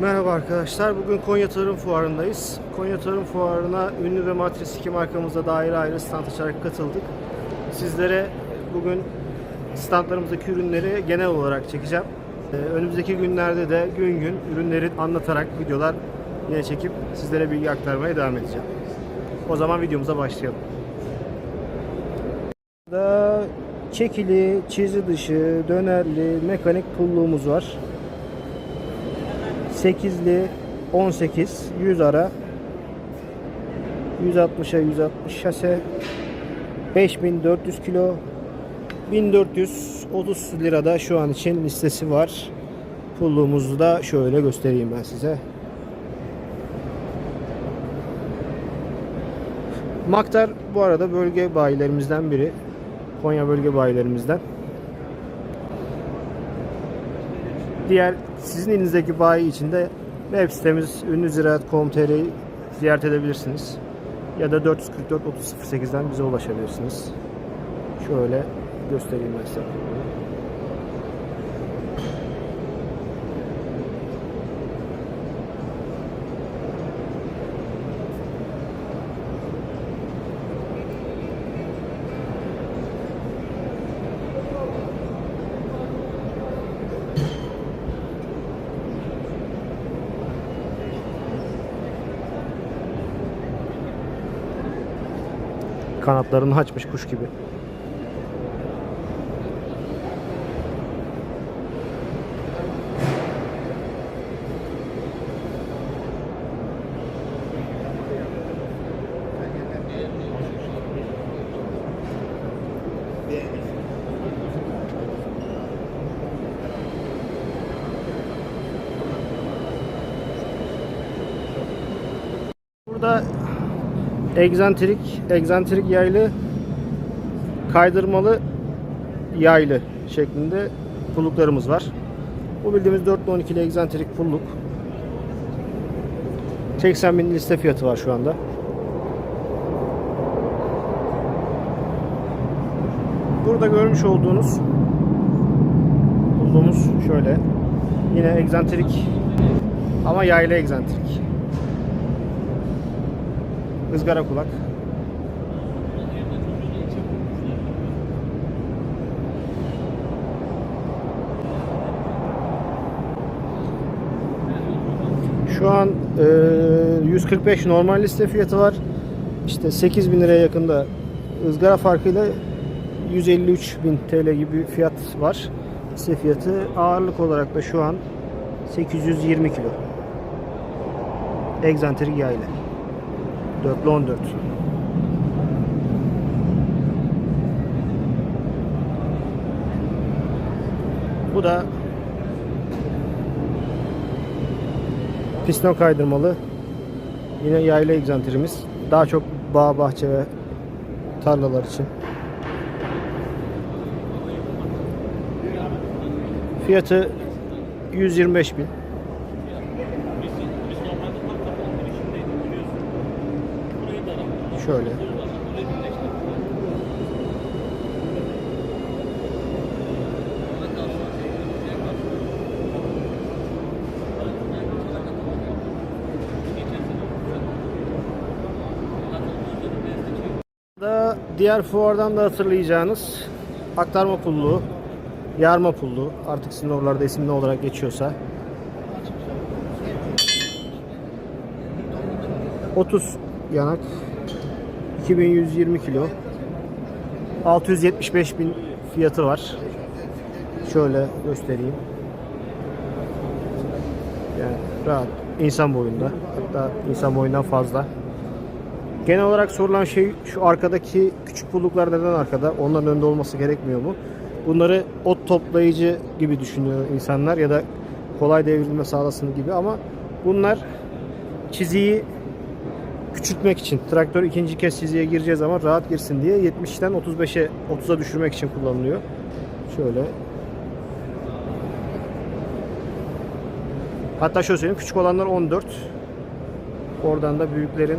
Merhaba arkadaşlar. Bugün Konya Tarım Fuarı'ndayız. Konya Tarım Fuarı'na ünlü ve Matris iki markamızda da ayrı ayrı stand açarak katıldık. Sizlere bugün standlarımızdaki ürünleri genel olarak çekeceğim. Ee, Önümüzdeki günlerde de gün gün ürünleri anlatarak videolar yine çekip sizlere bilgi aktarmaya devam edeceğim. O zaman videomuza başlayalım. Da çekili, çizi dışı, dönerli, mekanik pulluğumuz var. 8'li 18 100 ara 160'a 160 şase 5400 kilo 1430 lirada şu an için listesi var. Pulluğumuzu da şöyle göstereyim ben size. Maktar bu arada bölge bayilerimizden biri. Konya bölge bayilerimizden. Diğer sizin elinizdeki bayi için de web sitemiz ünlüziraat.com.tr'yi ziyaret edebilirsiniz. Ya da 444 3008'den bize ulaşabilirsiniz. Şöyle göstereyim ben size. Kanatlarını açmış kuş gibi. Burada egzantrik, egzantrik yaylı, kaydırmalı yaylı şeklinde pulluklarımız var. Bu bildiğimiz 4 ile 12'li egzantrik pulluk. 80 bin liste fiyatı var şu anda. Burada görmüş olduğunuz pulluğumuz şöyle. Yine egzantrik ama yaylı egzantrik. Izgara kulak. Şu an e, 145 normal liste fiyatı var. İşte 8000 liraya yakında ızgara farkıyla 153 bin TL gibi fiyat var. Liste fiyatı ağırlık olarak da şu an 820 kilo. Egzantrik yayla. 4'lü 14. Bu da piston kaydırmalı. Yine yayla egzantrimiz. Daha çok bağ, bahçe ve tarlalar için. Fiyatı 125 bin. Şöyle. Da diğer fuardan da hatırlayacağınız aktarma pulluğu, yarma pulluğu artık sizin oralarda isim ne olarak geçiyorsa 30 yanak 2120 kilo 675 bin fiyatı var. Şöyle göstereyim. Yani rahat insan boyunda hatta insan boyundan fazla. Genel olarak sorulan şey şu arkadaki küçük pulluklar neden arkada? Onların önünde olması gerekmiyor mu? Bunları ot toplayıcı gibi düşünüyor insanlar ya da kolay devrilme sağlasın gibi ama bunlar çiziyi küçültmek için traktör ikinci kez çizgiye gireceği zaman rahat girsin diye 70'ten 35'e 30'a düşürmek için kullanılıyor. Şöyle. Hatta şöyle söyleyeyim küçük olanlar 14. Oradan da büyüklerin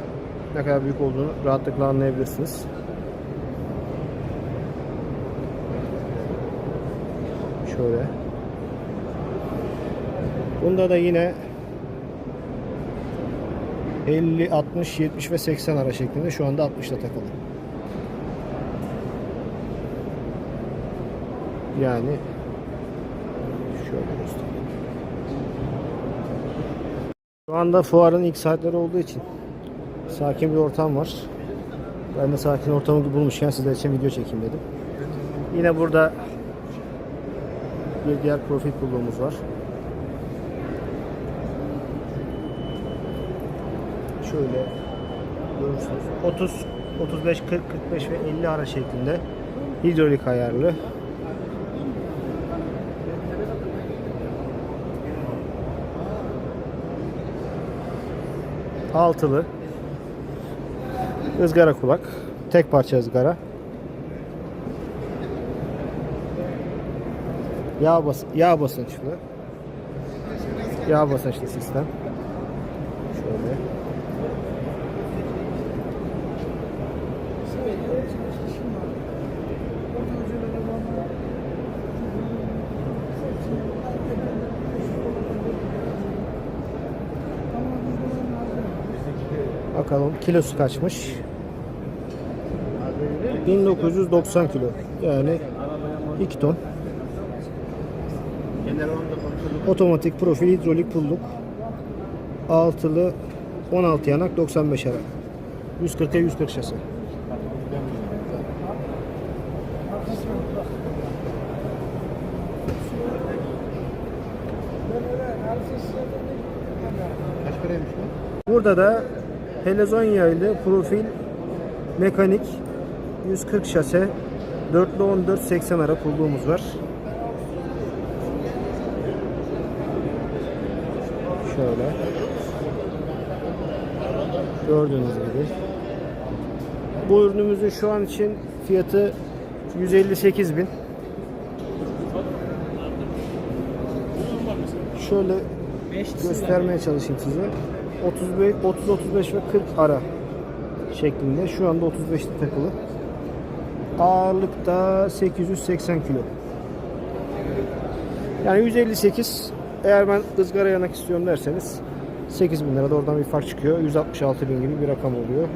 ne kadar büyük olduğunu rahatlıkla anlayabilirsiniz. Şöyle. Bunda da yine 50, 60, 70 ve 80 ara şeklinde şu anda 60'la takılı. Yani şöyle göstereyim. Şu anda fuarın ilk saatleri olduğu için sakin bir ortam var. Ben de sakin ortamı bulmuşken sizler için video çekeyim dedim. Yine burada bir diğer profil pulluğumuz var. Şöyle görürsünüz. 30, 35, 40, 45 ve 50 ara şeklinde hidrolik ayarlı. Altılı ızgara kulak. Tek parça ızgara. Yağ, bas yağ basınçlı. Yağ basınçlı sistem. Şöyle. Bakalım kilosu kaçmış? 1990 kilo. Yani 2 ton. Otomatik profil hidrolik pulluk. Altılı 16 yanak 95 ara. 140'a 140 şase. Kaç paraymış bu? Burada da helezon yaylı profil mekanik 140 şase 4'lü 14 80 ara pulluğumuz var. Şöyle. Gördüğünüz gibi. Bu ürünümüzün şu an için fiyatı 158 bin. Şöyle göstermeye çalışayım size. 35, 30, 35 ve 40 ara şeklinde. Şu anda 35'te takılı. Ağırlıkta 880 kilo. Yani 158 eğer ben ızgara yanak istiyorum derseniz 8 bin lirada oradan bir fark çıkıyor. 166 bin gibi bir rakam oluyor.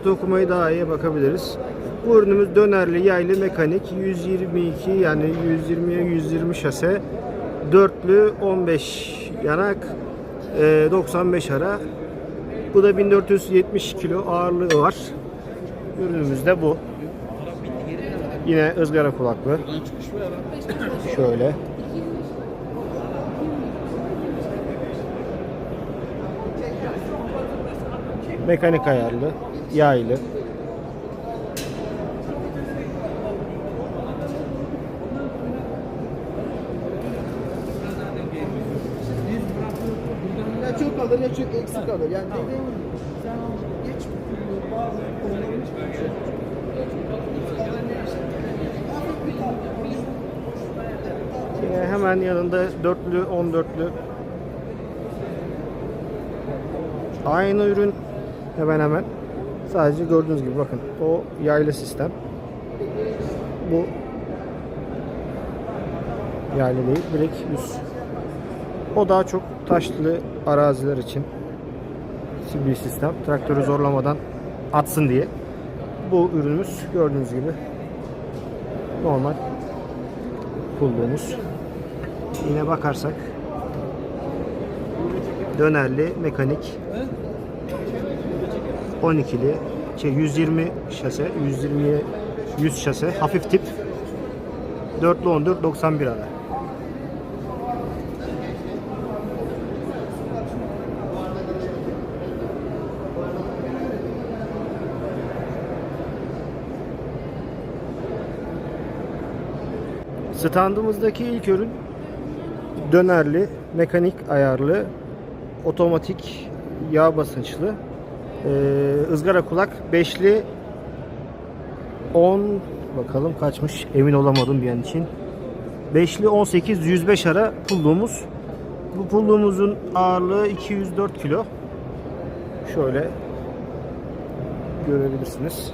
Kartı okumayı daha iyi bakabiliriz. Bu ürünümüz dönerli yaylı mekanik 122 yani 120'ye 120 şase dörtlü 15 yanak e, 95 ara bu da 1470 kilo ağırlığı var. Ürünümüz de bu. Yine ızgara kulaklı. Şöyle. Mekanik ayarlı, yaylı. Ya çok alır ya çok eksik alır. Yani dediğim gibi sen geç bazı konuların Yine hemen yanında dörtlü, 14'lü. Aynı ürün hemen hemen. Sadece gördüğünüz gibi bakın o yaylı sistem. Bu yaylı değil, direkt üst. O daha çok taşlı araziler için bir sistem. Traktörü zorlamadan atsın diye. Bu ürünümüz gördüğünüz gibi normal pulluğumuz. Yine bakarsak dönerli mekanik 12'li şey 120 şase 120'ye 100 şase hafif tip 4'lü 14 91 ara. Standımızdaki ilk ürün dönerli, mekanik ayarlı, otomatik yağ basınçlı Ee, ızgara kulak beşli 10 bakalım kaçmış emin olamadım bir an için. Beşli 18 105 ara pulluğumuz. Bu pulluğumuzun ağırlığı 204 kilo. Şöyle görebilirsiniz.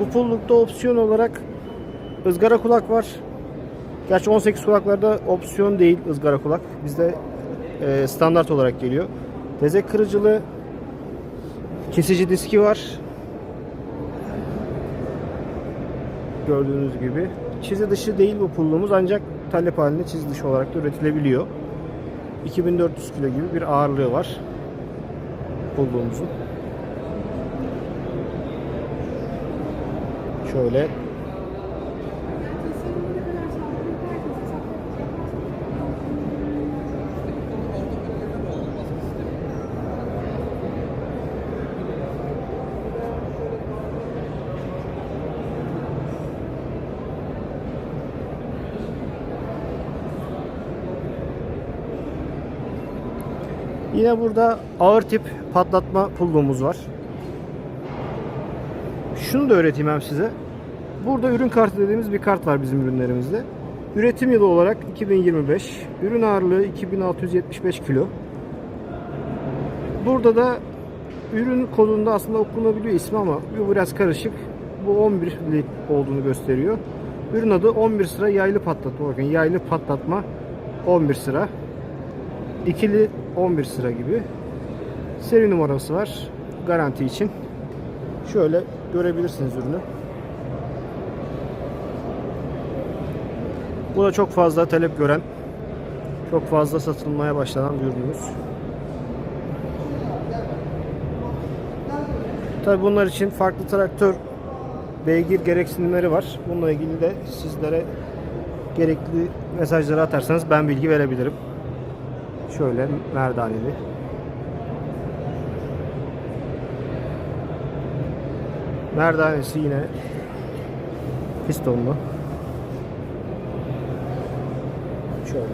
Bu pullukta opsiyon olarak ızgara kulak var. Gerçi 18 kulaklarda opsiyon değil ızgara kulak. Bizde e, standart olarak geliyor. Tezek kırıcılı kesici diski var. Gördüğünüz gibi. Çizi dışı değil bu pulluğumuz ancak talep halinde çizi dışı olarak da üretilebiliyor. 2400 kilo gibi bir ağırlığı var pulluğumuzun. Şöyle Yine burada ağır tip patlatma pulluğumuz var. Şunu da öğreteyim hem size. Burada ürün kartı dediğimiz bir kart var bizim ürünlerimizde. Üretim yılı olarak 2025. Ürün ağırlığı 2675 kilo. Burada da ürün kodunda aslında okunabiliyor ismi ama bu biraz karışık. Bu 11'li olduğunu gösteriyor. Ürün adı 11 sıra yaylı patlatma. Bakın yaylı patlatma 11 sıra. İkili 11 sıra gibi. Seri numarası var. Garanti için. Şöyle görebilirsiniz ürünü. Bu da çok fazla talep gören, çok fazla satılmaya başlanan bir ürünümüz. Tabi bunlar için farklı traktör beygir gereksinimleri var. Bununla ilgili de sizlere gerekli mesajları atarsanız ben bilgi verebilirim. Şöyle merdaneli. Merdanesi yine pistonlu. Şöyle